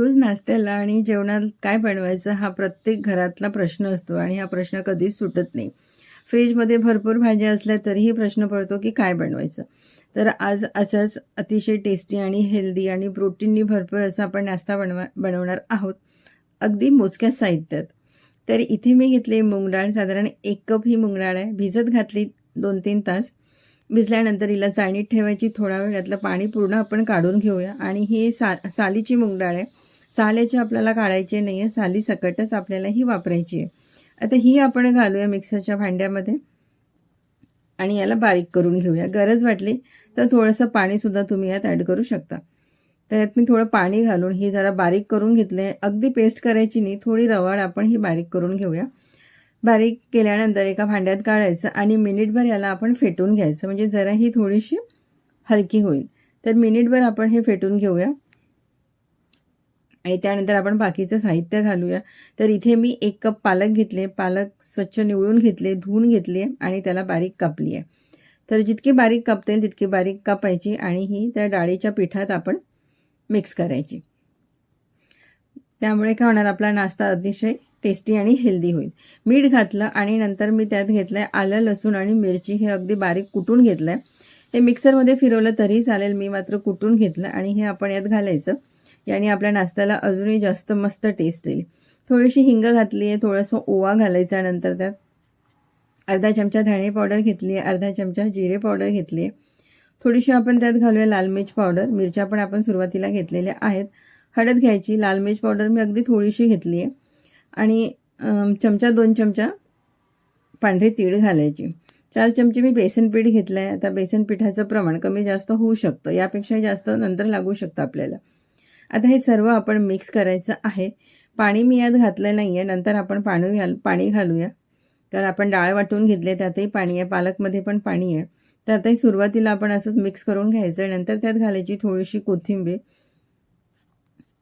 रोज नाश्त्याला आणि जेवणात काय बनवायचं हा प्रत्येक घरातला प्रश्न असतो आणि हा प्रश्न कधीच सुटत नाही. फ्रीजमध्ये भरपूर भाज्या असल्या तरीही प्रश्न पडतो की काय बनवायचं? तर आज असंच अतिशय टेस्टी आणि हेल्दी आणि प्रोटीननी भरपूर असा आपण नाश्ता बनवा बनवणार आहोत. अगदी मोजक्या साहित्यात. तर इथे मी घेतले मूग डाळ साधारण एक कप ही मूग डाळ आहे. भिजत घातली दोन तीन तास. भिजल्यानंतर हिला चाळणीत ठेवायची. थोडा वेळ यातलं पाणी पूर्ण आपण काढून घेऊया. आणि ही सा सालीची मूग डाळ आहे. साल्याची आपल्याला काढायची नाही आहे साली सकटच आपल्याला ही वापरायची आहे. आता ही आपण घालूया मिक्सरच्या भांड्यामध्ये. आणि याला बारीक करून घेऊया. गरज वाटली तर थोडंसं पाणीसुद्धा तुम्ही यात ॲड करू शकता. तर यात मी थोडं पाणी घालून ही जरा बारीक करून घेतले. अगदी पेस्ट करायची नाही थोडी रवाळ आपण ही बारीक करून घेऊया. बारीक केल्यानंतर एका भांड्यात काढायचं आणि मिनिटभर याला आपण फेटून घ्यायचं. म्हणजे जरा ही थोडीशी हलकी होईल. तर मिनिटभर आपण हे फेटून घेऊया. आणि त्यानंतर आपण बाकीचं साहित्य घालूया. तर इथे मी एक कप पालक घेतले. पालक स्वच्छ निवळून घेतले धुवून घेतले आणि त्याला बारीक कापली आहे. तर जितकी बारीक कापता येईल तितकी बारीक कापायची आणि ही त्या डाळीच्या पिठात आपण मिक्स करायची. त्यामुळे काय होणार? आपला नाश्ता अतिशय टेस्टी आणि हेल्दी होईल. मीठ घातलं आणि नंतर मी त्यात घेतलं आहे आलं लसूण आणि मिरची. हे अगदी बारीक कुटून घेतलं आहे हे मिक्सरमध्ये फिरवलं तरी चालेल. मी मात्र कुटून घेतलं आणि हे आपण यात घालायचं. याने आपल्या नाश्त्याला अजूनही जास्त मस्त टेस्ट येईल. थोडीशी हिंग घातली आहे थोडंसं ओवा घालायचा नंतर त्यात. अर्धा चमचा धणे पावडर घेतली आहे अर्धा चमचा जिरे पावडर घेतली आहे. थोडीशी आपण त्यात घालूया लाल मिर्च पावडर मिरच्या पण आपण सुरुवातीला घेतलेल्या आहेत. हळद घ्यायची. लाल मिर्च पावडर मी अगदी थोडीशी घेतली आहे. आणि चमचा दोन चमचा पांढरे तीळ घालायची. चार चमचे मी बेसन पीठ घेतलं आहे आता बेसन पिठाचं प्रमाण कमी जास्त होऊ शकतं. यापेक्षाही जास्त नंतर लागू शकतं आपल्याला. आता हे सर्व आपण मिक्स करायचं आहे. पाणी मी यात घातलं नाही आहे नंतर आपण पाणी घाल पाणी घालूया. कारण आपण डाळ वाटून घेतले त्यातही पाणी आहे. पालकमध्ये पण पाणी आहे. तर आताही सुरुवातीला आपण असंच मिक्स करून घ्यायचं. नंतर त्यात घालायची थोडीशी कोथिंबीर.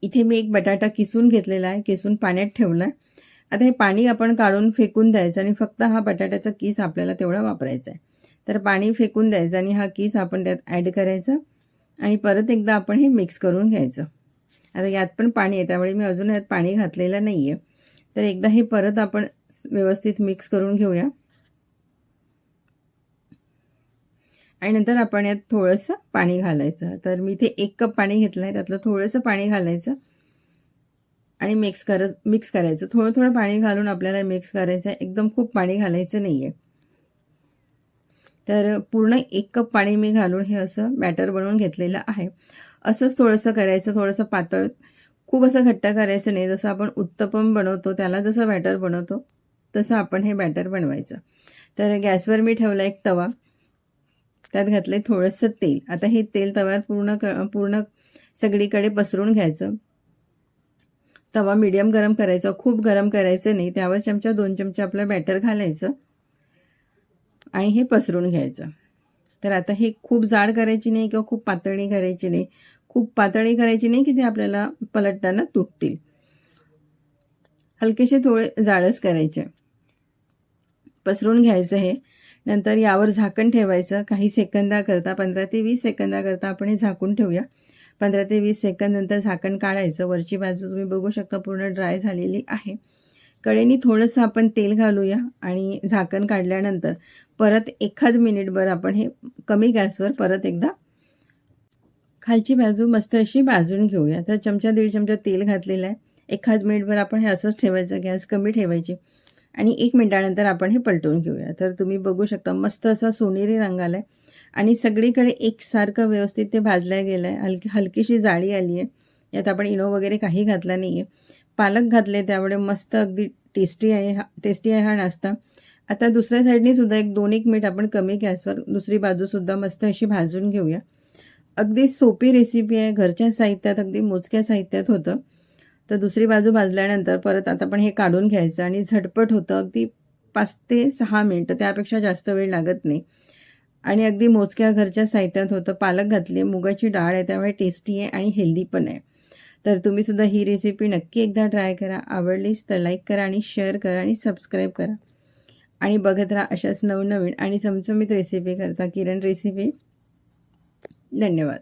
इथे मी एक बटाटा किसून घेतलेला आहे. किसून पाण्यात ठेवला आहे आता हे पाणी आपण काढून फेकून द्यायचं आणि फक्त हा बटाट्याचा किस आपल्याला तेवढा वापरायचा आहे. तर पाणी फेकून द्यायचं आणि हा किस आपण त्यात ॲड करायचा. आणि परत एकदा आपण हे मिक्स करून घ्यायचं. आता यात पण पाणी आहे त्यामुळे मी अजून यात पाणी घातलेलं नाही आहे तर एकदा हे परत आपण व्यवस्थित मिक्स करून घेऊया. आणि नंतर आपण यात थोडंसं पाणी घालायचं. तर मी इथे एक कप पाणी घेतलं आहे त्यातलं थोडंसं पाणी घालायचं. आणि मिक्स करत मिक्स करायचं. थोडं थोडं पाणी घालून आपल्याला मिक्स करायचं. एकदम खूप पाणी घालायचं नाही आहे तर पूर्ण एक कप पाणी मी घालून हे असं बॅटर बनवून घेतलेलं आहे. असंच थोडंसं करायचं थोडंसं पातळ. खूप असं घट्ट करायचं नाही. जसं आपण उत्तपम बनवतो त्याला जसं बॅटर बनवतो तसं आपण हे बॅटर बनवायचं. तर गॅसवर मी ठेवला एक तवा. त्यात घातलं आहे थोडंसं तेल. आता हे तेल तव्यात पूर्ण क पूर्ण सगळीकडे पसरून घ्यायचं. तवा मीडियम गरम करायचा. खूप गरम करायचं नाही. त्यावर चमचा दोन चमचे आपलं बॅटर घालायचं. आणि हे पसरून घ्यायचं. तर आता हे खूप जाड करायची नाही किंवा खूप पातळी करायची नाही. खूप पातळी करायची नाही की ते आपल्याला पलटताना तुटतील. हलकेसे थोडे जाडच करायचे. पसरून घ्यायचं हे. नंतर यावर झाकण ठेवायचं. काही सेकंदाकरता पंधरा ते वीस सेकंदाकरता आपण हे झाकून ठेवूया. पंधरा ते वीस सेकंद नंतर झाकण काढायचं. वरची बाजू तुम्ही बघू शकता पूर्ण ड्राय झालेली आहे. कडेनी थोडंसं आपण तेल घालूया आणि झाकण काढल्यानंतर परत एखाद मिनिटभर आपण हे कमी गॅसवर परत एकदा खालची बाजू मस्त अशी भाजून घेऊया. तर चमचा दीड चमचा तेल घातलेलं आहे. एखाद मिनिटभर आपण हे असंच ठेवायचं गॅस कमी ठेवायची. आणि एक मिनिटानंतर आपण हे पलटवून घेऊया. तर तुम्ही बघू शकता मस्त असा सोनेरी रंग आला आहे आणि सगळीकडे एकसारखं व्यवस्थित ते भाजलं गेलं आहे हलकी हलकीशी जाळी आली आहे. यात आपण इनो वगैरे काही घातला नाही आहे पालक घातले त्यामुळे मस्त अगदी टेस्टी आहे हा टेस्टी आहे हा नाश्ता. आता दुसऱ्या साईडने सुद्धा एक दोन एक मिनिट आपण कमी गॅसवर दुसरी बाजूसुद्धा मस्त अशी भाजून घेऊया. अगदी सोपी रेसिपी आहे. घरच्या साहित्यात अगदी मोजक्या साहित्यात होतं. तर दुसरी बाजू भाजल्यानंतर परत आता आपण हे काढून घ्यायचं आणि झटपट होतं. अगदी पाच ते सहा मिनटं त्यापेक्षा जास्त वेळ लागत नाही. आणि अगदी मोजक्या घरच्या साहित्यात होतं. पालक घातली मुगाची डाळ आहे त्यामुळे टेस्टी आहे आणि हेल्दी पण आहे. तर तुम्हीसुद्धा ही रेसिपी नक्की एकदा ट्राय करा. आवडलीच तर लाईक करा आणि शेअर करा आणि सबस्क्राईब करा. आणि बघत राहा अशाच नवनवीन आणि चमचमीत रेसिपी करता. किरण रेसिपी धन्यवाद.